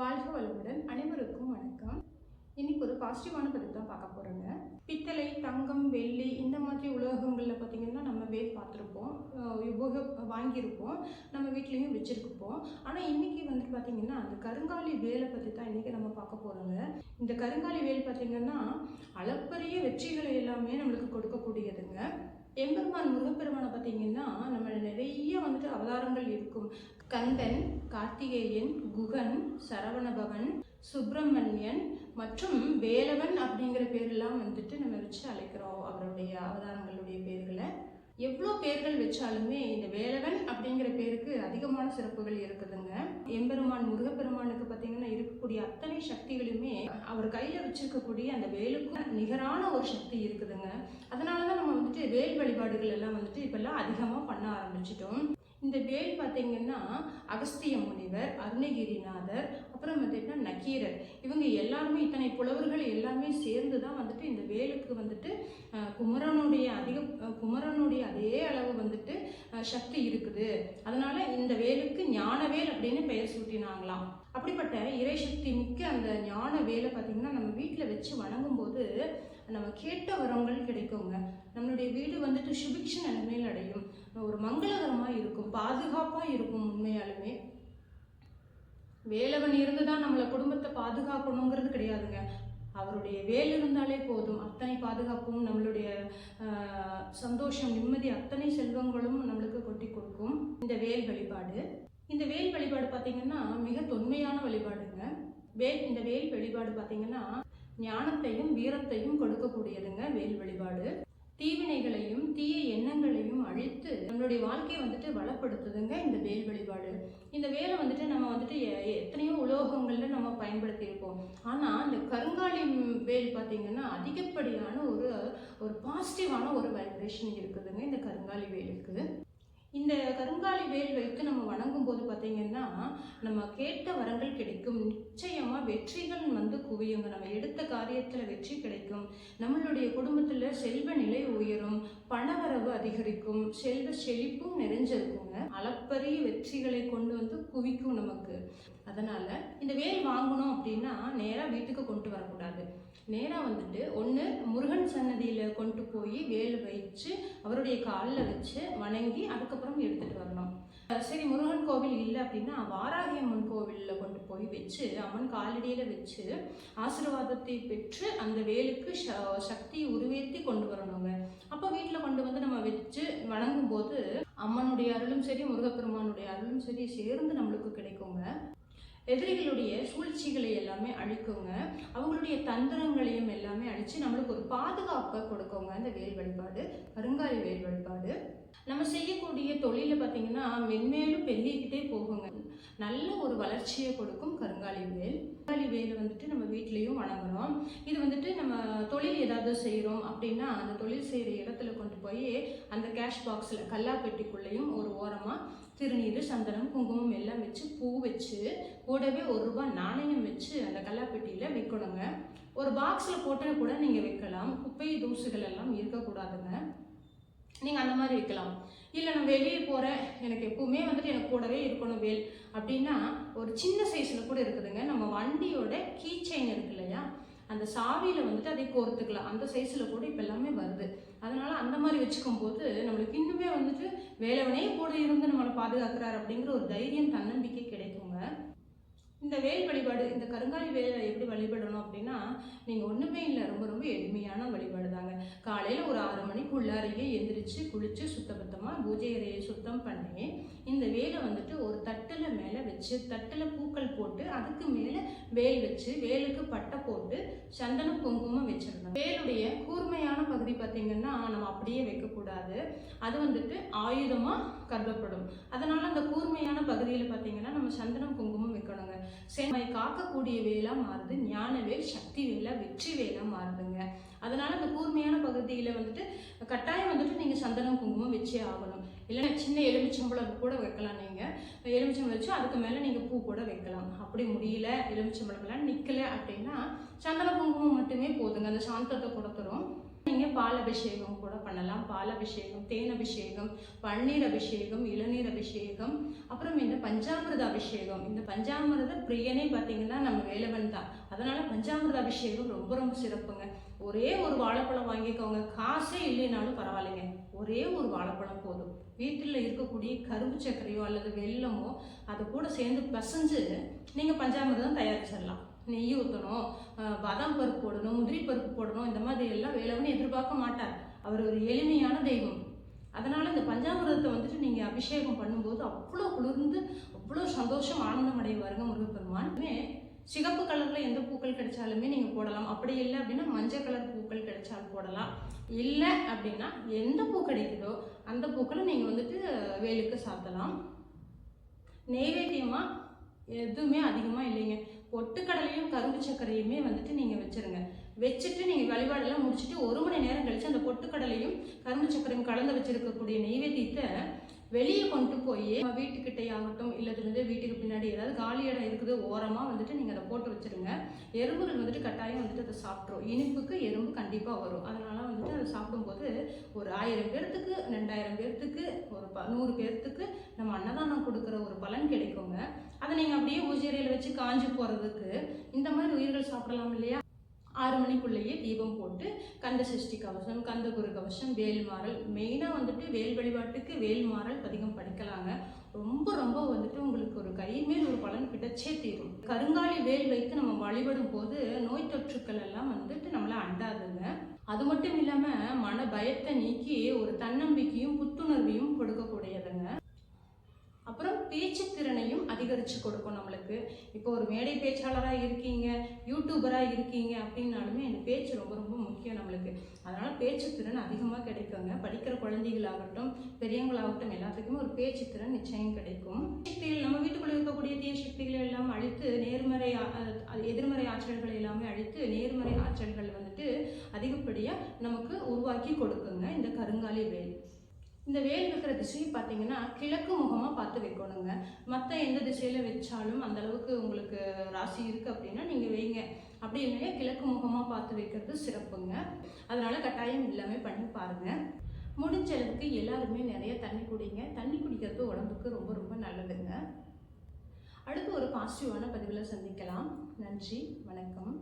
வாழ்க வளமுடன் அனைவருக்கும் வணக்கம். இன்னைக்கு ஒரு பாசிட்டிவான பதிவு தான் பார்க்க போகிறோங்க பித்தளை தங்கம் வெள்ளி இந்த மாதிரி உலோகங்களில் பார்த்தீங்கன்னா நம்ம வேர் பார்த்துருப்போம். உபயோக வாங்கியிருப்போம். நம்ம வீட்லேயும் வச்சுருப்போம். ஆனால் இன்றைக்கி வந்துட்டு பார்த்தீங்கன்னா அந்த கருங்காலி வேலை பற்றி தான் இன்றைக்கி நம்ம பார்க்க போகிறோங்க இந்த கருங்காலி வேல் பார்த்தீங்கன்னா அளப்பரிய வெற்றிகளை எல்லாமே நம்மளுக்கு கொடுக்கக்கூடியதுங்க. எம்பெருமான் முருகப்பெருமானை பார்த்தீங்கன்னா நம்ம நிறைய வந்துட்டு அவதாரங்கள் இருக்கும். கந்தன் கார்த்திகேயன் குகன் சரவணபவன் சுப்பிரமணியன் மற்றும் வேலவன் அப்படிங்கிற பேரெல்லாம் வந்துட்டு நம்ம வச்சு அழைக்கிறோம். அவருடைய அவதாரங்களுடைய பேர்களை. எவ்வளோ பேர்கள் வச்சாலுமே இந்த வேலவன் அப்படிங்கிற பேருக்கு அதிகமான சிறப்புகள் இருக்குதுங்க. எம்பெருமான் முருகப்பெருமானுக்கு பார்த்தீங்கன்னா இருக்கக்கூடிய அத்தனை சக்திகளுமே அவர் கையில் வச்சிருக்கக்கூடிய அந்த வேலுக்கும் நிகரான ஒரு சக்தி இருக்குதுங்க. அதனால தான் நம்ம வந்துட்டு வேல் வழிபாடுகள் எல்லாம் வந்துட்டு இப்பெல்லாம் அதிகமாக பண்ண ஆரம்பிச்சிட்டோம். இந்த வேல் பார்த்தீங்கன்னா அகஸ்திய முனிவர் அருணகிரிநாதர் அப்புறம் பார்த்தீங்கன்னா நக்கீரர். இவங்க எல்லாருமே இத்தனை புலவர்கள் எல்லாமே சேர்ந்து தான் வந்துட்டு இந்த வேலுக்கு வந்துட்டு குமரனுடைய அதிக குமரனுடைய அதே அளவு வந்துட்டு சக்தி இருக்குது. அதனால இந்த வேலுக்கு ஞானவேல் அப்படின்னு பெயர் சூட்டினாங்களாம். அப்படிப்பட்ட இறைசக்தி மிக்க அந்த ஞான வேலை பார்த்தீங்கன்னா நம்ம வீட்டில் வச்சு வணங்கும் போது நம்ம கேட்ட வரங்கள் கிடைக்குங்க. நம்மளுடைய வீடு வந்துட்டு சுபிக்ஷ நிலைமையில் அடையும். மங்களகரமாக இருக்கும் பாதுகாப்பாக இருக்கும் உண்மையாலுமே. வேலவன் இருந்து தான் நம்மளை குடும்பத்தை பாதுகாக்கணுங்கிறது கிடையாதுங்க. அவருடைய வேல் இருந்தாலே போதும். அத்தனை பாதுகாப்பும் நம்மளுடைய சந்தோஷம் நிம்மதி அத்தனை செல்வங்களும் நம்மளுக்கு கொட்டி கொடுக்கும். இந்த வேல் வழிபாடு. இந்த வேல் வழிபாடு பார்த்தீங்கன்னா மிக தொன்மையான வழிபாடுங்க. வேல் இந்த வேல் வழிபாடு பார்த்தீங்கன்னா ஞானத்தையும் வீரத்தையும் கொடுக்கக்கூடியதுங்க வேல் வழிபாடு. தீவினைகளையும் தீய எண்ணங்களையும் அழித்து நம்மளுடைய வாழ்க்கையை வந்துட்டு வளப்படுத்துதுங்க இந்த வேல் வழிபாடு. இந்த வேலை வந்துட்டு நம்ம வந்துட்டு எ- எத்தனையோ உலோகங்கள்ல நம்ம பயன்படுத்தியிருப்போம். ஆனால் ஆனா இந்த கருங்காலி வேல் பார்த்தீங்கன்னா அதிகப்படியான ஒரு ஒரு பாசிட்டிவான ஒரு வைப்ரேஷன் இருக்குதுங்க இந்த கருங்காலி வேலுக்கு. இந்த கருங்காலி வேல் வைத்து நம்ம வணங்கும் போது பார்த்தீங்கன்னா நம்ம கேட்ட வரங்கள் கிடைக்கும். நிச்சயமாக வெற்றிகள் வந்து குவியுங்க. நம்ம எடுத்த காரியத்தில் வெற்றி கிடைக்கும். நம்மளுடைய குடும்பத்தில் செல் பணவரவு அதிகரிக்கும் செல்வ செழிப்பும் நிறைஞ்சிருக்குங்க. அளப்பரிய வெற்றிகளை கொண்டு வந்து குவிக்கும் நமக்கு. அதனால இந்த வேல் வாங்கணும் அப்படின்னா நேராக வீட்டுக்கு கொண்டு வரக்கூடாது. நேராக வந்துட்டு ஒன்று முருகன் சன்னதியில் கொண்டு போய் வேல் வச்சு அவருடைய காலில் வச்சு வணங்கி அதுக்கப்புறம் எடுத்துகிட்டு வரணும். சரி முருகன் கோவில் இல்லை அப்படின்னா வாராகி அம்மன் கோவிலில் கொண்டு போய் வச்சு அம்மன் காலடியில் வச்சு ஆசீர்வாதத்தை பெற்று அந்த வேலுக்கு ச- சக்தி உருவேற்றி கொண்டு வரணுங்க. அப்போ வீட்டில் கொண்டு வந்து நம்ம வச்சு வணங்கும் போது அம்மனுடைய அருளும் சரி முருகப்பெருமானுடைய அருளும் சரி சேர்ந்து நம்மளுக்கு கிடைக்குங்க. எதிரிகளுடைய சூழ்ச்சிகளை எல்லாமே அழிக்குங்க. அவங்களுடைய தந்திரங்களையும் எல்லாமே அழிச்சு நம்மளுக்கு ஒரு பாதுகாப்பை கொடுக்குங்க. அந்த வேல் வழிபாடு கருங்காலி வேல் வழிபாடு. நம்ம செய்யக்கூடிய தொழிலை பார்த்தீங்கன்னா மென்மேலும் பெருகிக்கிட்டே போகுங்க. நல்ல ஒரு வளர்ச்சியை கொடுக்கும் கருங்காலி வேல். கருங்காலி வேல் வந்துட்டு நம்ம வீட்லேயும் வணங்குறோம். இது வந்துட்டு நம்ம தொழில் ஏதாவது செய்கிறோம் அப்படின்னா அந்த தொழில் செய்கிற இடத்துல கொண்டு போய் அந்த கேஷ் பாக்ஸில் கல்லாப்பெட்டிக்குள்ளேயும் ஒரு ஓரமாக திருநீர் சந்தனம் குங்குமம் எல்லாம் வச்சு பூ வச்சு கூடவே ஒரு ரூபாய் நாணயம் வச்சு அந்த கல்லாப்பெட்டியில் வைக்கணுங்க. ஒரு பாக்ஸில் போட்டு கூட நீங்கள் வைக்கலாம். குப்பை தூசுகள் எல்லாம் இருக்கக்கூடாதுங்க. நீங்கள் அந்த மாதிரி வைக்கலாம். இல்லை நான் வெளியே போகிறேன் எனக்கு எப்பவுமே வந்துட்டு எனக்கு கூடவே இருக்கணும் வேல். அப்படின்னா ஒரு சின்ன சைஸில் கூட இருக்குதுங்க. நம்ம வண்டியோட கீ செயின் இருக்கு இல்லையா? அந்த சாவியில் வந்துட்டு அதை கோர்த்துக்கலாம். அந்த சைஸில் கூட இப்போ எல்லாமே வருது. அதனால் அந்த மாதிரி வச்சுக்கும் போது நம்மளுக்கு இன்னுமே வந்துட்டு வேலவனே கூட இருந்து நம்மளை பாதுகாக்கிறார் அப்படிங்கிற ஒரு தைரியம் தன்னம்பிக்கை கிடைக்கும். இந்த வேல் வழிபாடு இந்த கருங்காலி வேலை எப்படி வழிபடணும் அப்படின்னா நீங்கள் ஒன்றுமே இல்லை ரொம்ப ரொம்ப எளிமையான வழிபாடு தாங்க. காலையில் ஒரு ஆறு மணிக்கு உள்ளாரையே எந்திரிச்சு குளித்து சுத்தபத்தமாக பூஜை அறையை சுத்தம் பண்ணி இந்த வேலை வந்துட்டு ஒரு தட்டில் மேலே வச்சு தட்டில் பூக்கள் போட்டு அதுக்கு மேலே வேல் வச்சு வேலுக்கு பட்டை போட்டு சந்தனம் குங்குமம் வச்சிடணும். வேலுடைய கூர்மையான பகுதி பார்த்திங்கன்னா நம்ம அப்படியே வைக்கக்கூடாது. அது வந்துட்டு ஆயுதமாக கருதப்படும். அதனால் அந்த கூர்மையான பகுதியில் பார்த்தீங்கன்னா நம்ம சந்தனம் குங்குமம் வைக்கணுங்க செம்மை காக்கக்கூடிய வேலா மாறுது ஞானவேல் சக்தி வேலா வெற்றி வேலா மாறுதுங்க. அதனால அந்த கூர்மையான பகுதியில் வந்துட்டு கட்டாயம் வந்துட்டு நீங்கள் சந்தனம் குங்குமம் வச்சே ஆகணும். இல்லைன்னா சின்ன எலுமிச்சம்பழம் கூட வைக்கலாம் நீங்கள் எலுமிச்சம்பழம் வச்சு அதுக்கு மேலே நீங்கள் பூ கூட வைக்கலாம். அப்படி முடியல எலுமிச்சம்பழம்லாம் நிற்கல அப்படின்னா சந்தன குங்குமம் மட்டுமே போதுங்க. அந்த சாந்தத்தை கொடுத்துரும். நீங்கள் பால் அபிஷேகம் கூட பண்ணலாம். பால் அபிஷேகம் தேன் அபிஷேகம் பன்னீர் அபிஷேகம் இளநீர் அபிஷேகம் அப்புறம் இந்த பஞ்சாமிரத அபிஷேகம் இந்த பஞ்சாமிரத பிரியனே பார்த்தீங்கன்னா நம்ம வேலவன் தான். அதனால பஞ்சாமிரத அபிஷேகம் ரொம்ப ரொம்ப சிறப்புங்க. ஒரே ஒரு வாழைப்பழம் வாங்கிக்கோங்க. காசே இல்லைனாலும் பரவாயில்லைங்க. ஒரே ஒரு வாழைப்பழம் போதும். வீட்டில் இருக்கக்கூடிய கரும்பு சர்க்கரையோ அல்லது வெல்லமோ அது கூட சேர்ந்து பிசைஞ்சு நீங்கள் பஞ்சாமிரதம் தயாரிச்சிடலாம். நெய் ஊற்றணும் பாதாம் பருப்பு போடணும் முந்திரி பருப்பு போடணும் இந்த மாதிரி எல்லாம் வேலைன்னு எதிர்பார்க்க மாட்டார். அவர் ஒரு எளிமையான தெய்வம். அதனால் இந்த பஞ்சாமிரதத்தை வந்துட்டு நீங்கள் அபிஷேகம் பண்ணும்போது அவ்வளோ குளிர்ந்து அவ்வளோ சந்தோஷம் ஆனந்தம் அடைவாருங்க முருகப்பெருமான். சிகப்பு கலரில் எந்த பூக்கள் கிடைச்சாலுமே நீங்கள் போடலாம். அப்படி இல்லை அப்படின்னா மஞ்சள் கலர் பூக்கள் கிடைச்சாலும் போடலாம். இல்லை அப்படின்னா எந்த பூ கிடைக்குதோ அந்த பூக்களை நீங்கள் வந்துட்டு வேலுக்கு சாத்தலாம். நெய்வேத்தியமாக எதுவுமே அதிகமாக இல்லைங்க. பொட்டுக்கடலையும் கரும்பு சர்க்கரையுமே வந்துட்டு நீங்கள் வச்சுருங்க. வச்சுட்டு நீங்கள் வழிபாடெல்லாம் முடிச்சுட்டு ஒரு மணி நேரம் கழித்து அந்த பொட்டுக்கடலையும் கரும்பு சர்க்கரையும் கலந்து வச்சுருக்கக்கூடிய நெய்வேத்தியத்தை வெளியே கொண்டு போய் நம்ம வீட்டுக்கிட்டே ஆகட்டும் இல்லதுலேருந்து வீட்டுக்கு பின்னாடி ஏதாவது காலி இடம் இருக்குது ஓரமாக வந்துட்டு நீங்கள் அதை போட்டு வச்சுருங்க. எறும்புகள் வந்துட்டு கட்டாயம் வந்துட்டு அதை சாப்பிட்ரும் இனிப்புக்கு எறும்பு கண்டிப்பாக வரும். அதனால வந்துட்டு அதை சாப்பிடும்போது ஒரு ஆயிரம் பேர்த்துக்கு ரெண்டாயிரம் பேர்த்துக்கு ஒரு ப நூறு பேர்த்துக்கு நம்ம அன்னதானம் கொடுக்குற ஒரு பலன் கிடைக்குங்க. அதை நீங்கள் அப்படியே உஜிரையில் வச்சு காஞ்சி போகிறதுக்கு இந்த மாதிரி உயிர்கள் சாப்பிடலாம் இல்லையா? ஆறு மணிக்குள்ளேயே தீபம் போட்டு கந்த சஷ்டி கவசம் கந்த குரு கவசம் வேல்மாறல் மெயினாக வந்துட்டு வேல் வழிபாட்டுக்கு வேல்மாறல் பதிகம் படிக்கலாங்க. ரொம்ப ரொம்ப வந்துட்டு உங்களுக்கு ஒரு கைமேல் ஒரு பலன் கிடைச்சே தீரும். கருங்காலி வேல் வைத்து நம்ம வழிபடும் போது நோய் தொற்றுக்கள் எல்லாம் வந்துட்டு நம்மளை அண்டாதுங்க. அது மட்டும் இல்லாமல் மன பயத்தை நீக்கி ஒரு தன்னம்பிக்கையும் புத்துணர்வையும் கொடுக்கக்கூடியதுங்க. அதிகரித்து கொடுக்கும் நம்மளுக்கு. இப்போ ஒரு மேடை பேச்சாளராக இருக்கீங்க யூடியூபராக இருக்கீங்க அப்படின்னாலுமே இந்த பேச்சு ரொம்ப ரொம்ப முக்கியம் நம்மளுக்கு. அதனால் பேச்சு திறன் அதிகமாக கிடைக்குங்க. படிக்கிற குழந்தைகளாகட்டும் பெரியவங்களாகட்டும் எல்லாத்துக்குமே ஒரு பேச்சு திறன் நிச்சயம் கிடைக்கும். சக்திகள் நம்ம வீட்டுக்குள்ளே இருக்கக்கூடிய தீய சக்திகளை எல்லாம் அழித்து நேர்மறை எதிர்மறை ஆற்றல்களை எல்லாமே அழித்து நேர்மறை ஆற்றல்கள் வந்துட்டு அதிகப்படியாக நமக்கு உருவாக்கி கொடுக்குங்க. இந்த கருங்காலி வேல். இந்த வேல் வைக்கிற திசையை பார்த்தீங்கன்னா கிழக்கு முகமாக பார்த்து வைக்கணுங்க. மற்ற எந்த திசையில் வச்சாலும் அந்த அளவுக்கு உங்களுக்கு ராசி இருக்குது அப்படின்னா நீங்கள் வைங்க. அப்படி இல்லையா கிழக்கு முகமாக பார்த்து வைக்கிறது சிறப்புங்க. அதனால் கட்டாயம் எல்லாமே பண்ணி பாருங்க. முடிஞ்ச அளவுக்கு எல்லாருமே நிறைய தண்ணி குடிங்க. தண்ணி குடிக்கிறது உடம்புக்கு ரொம்ப ரொம்ப நல்லதுங்க. அடுத்து ஒரு பாசிட்டிவான பதிவில் சந்திக்கலாம். நன்றி வணக்கம்.